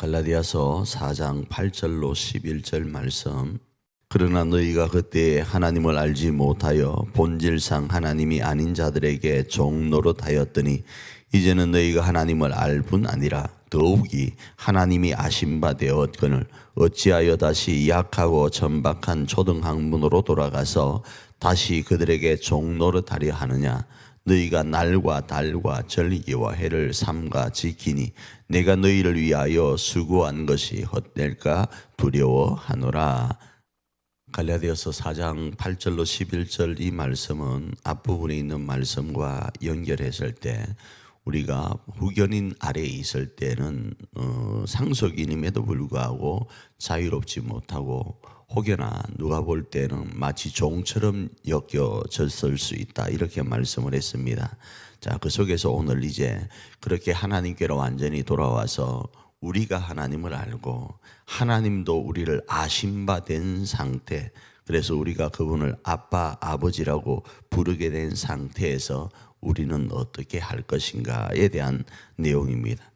갈라디아서 4장 8절로 11절 말씀. 그러나 너희가 그때 하나님을 알지 못하여 본질상 하나님이 아닌 자들에게 종노릇하였더니 이제는 너희가 하나님을 알 뿐 아니라 더욱이 하나님이 아신 바 되었거늘 어찌하여 다시 약하고 천박한 초등학문으로 돌아가서 다시 그들에게 종노릇하려 하느냐 너희가 날과 달과 절기와 해를 삼가 지키니 내가 너희를 위하여 수고한 것이 헛될까 두려워하노라. 갈라디아서 4장 8절로 11절 이 말씀은 앞부분에 있는 말씀과 연결했을 때 우리가 후견인 아래에 있을 때는 어, 상속인임에도 불구하고 자유롭지 못하고 혹여나 누가 볼 때는 마치 종처럼 여겨졌을 수 있다 이렇게 말씀을 했습니다. 자, 그 속에서 오늘 이제 그렇게 하나님께로 완전히 돌아와서 우리가 하나님을 알고 하나님도 우리를 아신 바 된 상태 그래서 우리가 그분을 아빠 아버지라고 부르게 된 상태에서 우리는 어떻게 할 것인가에 대한 내용입니다.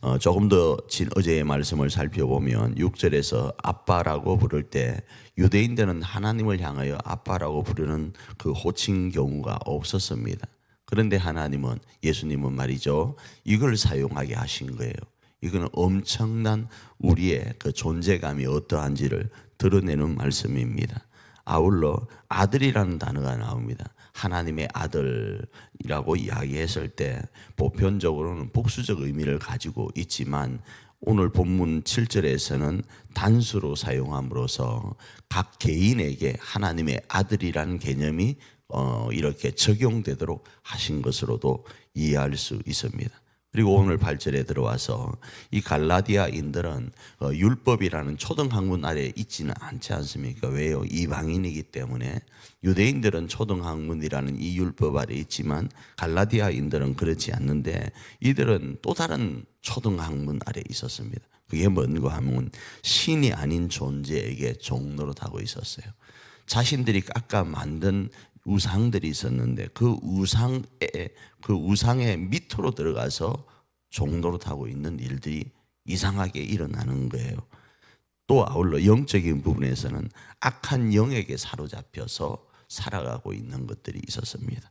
어, 조금 더 진, 어제의 말씀을 살펴보면 6절에서 아빠라고 부를 때 유대인들은 하나님을 향하여 아빠라고 부르는 그 호칭 경우가 없었습니다. 그런데 하나님은 예수님은 말이죠. 이걸 사용하게 하신 거예요. 이거는 엄청난 우리의 그 존재감이 어떠한지를 드러내는 말씀입니다. 아울러 아들이라는 단어가 나옵니다. 하나님의 아들이라고 이야기했을 때 보편적으로는 복수적 의미를 가지고 있지만 오늘 본문 7절에서는 단수로 사용함으로써 각 개인에게 하나님의 아들이라는 개념이 어, 이렇게 적용되도록 하신 것으로도 이해할 수 있습니다. 그리고 오늘 8절에 들어와서 이 갈라디아인들은 어, 율법이라는 초등학문 아래에 있지는 않지 않습니까? 왜요? 이방인이기 때문에 유대인들은 초등학문이라는 이 율법 아래에 있지만 갈라디아인들은 그렇지 않는데 이들은 또 다른 초등학문 아래에 있었습니다. 그게 뭔가 하면 신이 아닌 존재에게 종노릇하고 있었어요. 자신들이 깎아 만든 우상들이 있었는데 그 우상에 그 우상의 밑으로 들어가서 종노릇하고 있는 일들이 이상하게 일어나는 거예요. 또 아울러 영적인 부분에서는 악한 영에게 사로잡혀서 살아가고 있는 것들이 있었습니다.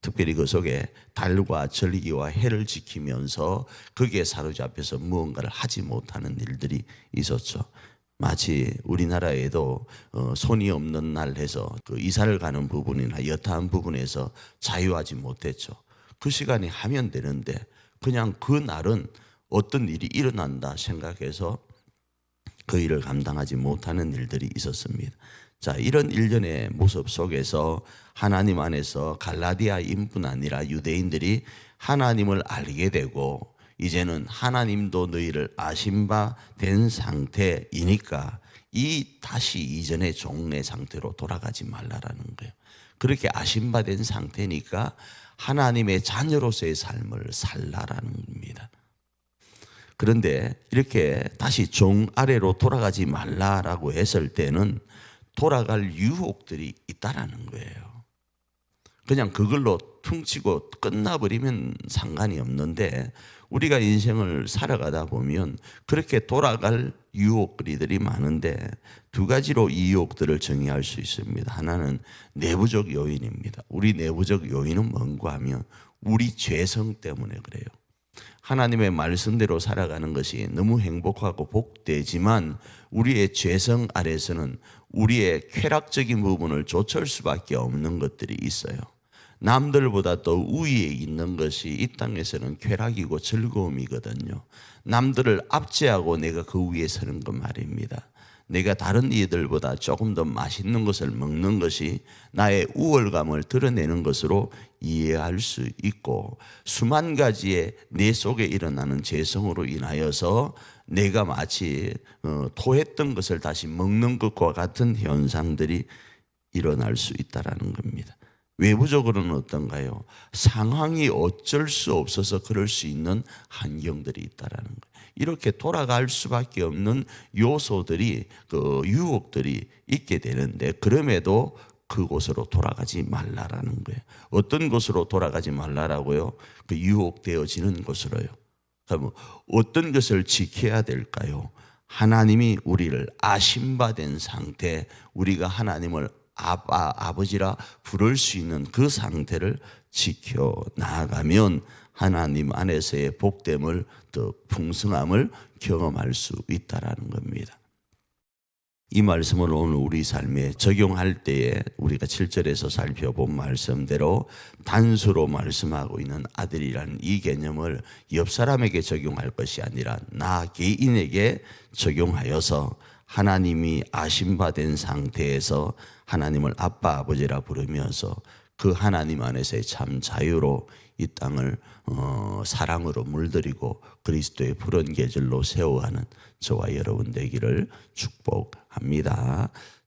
특별히 그 속에 달과 절기와 해를 지키면서 거기에 사로잡혀서 무언가를 하지 못하는 일들이 있었죠. 마치 우리나라에도 어, 손이 없는 날 해서 그 이사를 가는 부분이나 여타한 부분에서 자유하지 못했죠. 그 시간에 하면 되는데 그냥 그 날은 어떤 일이 일어난다 생각해서 그 일을 감당하지 못하는 일들이 있었습니다. 자, 이런 일련의 모습 속에서 하나님 안에서 갈라디아인뿐 아니라 유대인들이 하나님을 알게 되고 이제는 하나님도 너희를 아신 바 된 상태이니까 이 다시 이전의 종래 상태로 돌아가지 말라라는 거예요. 그렇게 아신 바 된 상태니까 하나님의 자녀로서의 삶을 살라라는 겁니다. 그런데 이렇게 다시 종 아래로 돌아가지 말라라고 했을 때는 돌아갈 유혹들이 있다라는 거예요. 그냥 그걸로 퉁치고 끝나버리면 상관이 없는데 우리가 인생을 살아가다 보면 그렇게 돌아갈 유혹거리들이 많은데 두 가지로 이 유혹들을 정의할 수 있습니다. 하나는 내부적 요인입니다. 우리 내부적 요인은 뭔가 하면 우리 죄성 때문에 그래요. 하나님의 말씀대로 살아가는 것이 너무 행복하고 복되지만 우리의 죄성 아래서는 우리의 쾌락적인 부분을 좇을 수밖에 없는 것들이 있어요. 남들보다 더 우위에 있는 것이 이 땅에서는 쾌락이고 즐거움이거든요. 남들을 압제하고 내가 그 위에 서는 것 말입니다. 내가 다른 이들보다 조금 더 맛있는 것을 먹는 것이 나의 우월감을 드러내는 것으로 이해할 수 있고 수만 가지의 내 속에 일어나는 재성으로 인하여서 내가 마치 어, 토했던 것을 다시 먹는 것과 같은 현상들이 일어날 수 있다라는 겁니다. 외부적으로는 어떤가요? 상황이 어쩔 수 없어서 그럴 수 있는 환경들이 있다라는 거예요. 이렇게 돌아갈 수밖에 없는 요소들이 그 유혹들이 있게 되는데 그럼에도 그곳으로 돌아가지 말라라는 거예요. 어떤 곳으로 돌아가지 말라라고요? 그 유혹되어지는 곳으로요. 그러면 어떤 것을 지켜야 될까요? 하나님이 우리를 아심받은 상태, 우리가 하나님을 아빠, 아버지라 부를 수 있는 그 상태를 지켜 나아가면 하나님 안에서의 복됨을 더 풍성함을 경험할 수 있다라는 겁니다. 이 말씀을 오늘 우리 삶에 적용할 때에 우리가 7절에서 살펴본 말씀대로 단수로 말씀하고 있는 아들이라는 이 개념을 옆 사람에게 적용할 것이 아니라 나 개인에게 적용하여서 하나님이 아심받은 상태에서 하나님을 아빠 아버지라 부르면서 그 하나님 안에서의 참 자유로 이 땅을 어, 사랑으로 물들이고 그리스도의 푸른 계절로 세워가는 저와 여러분 되기를 축복합니다.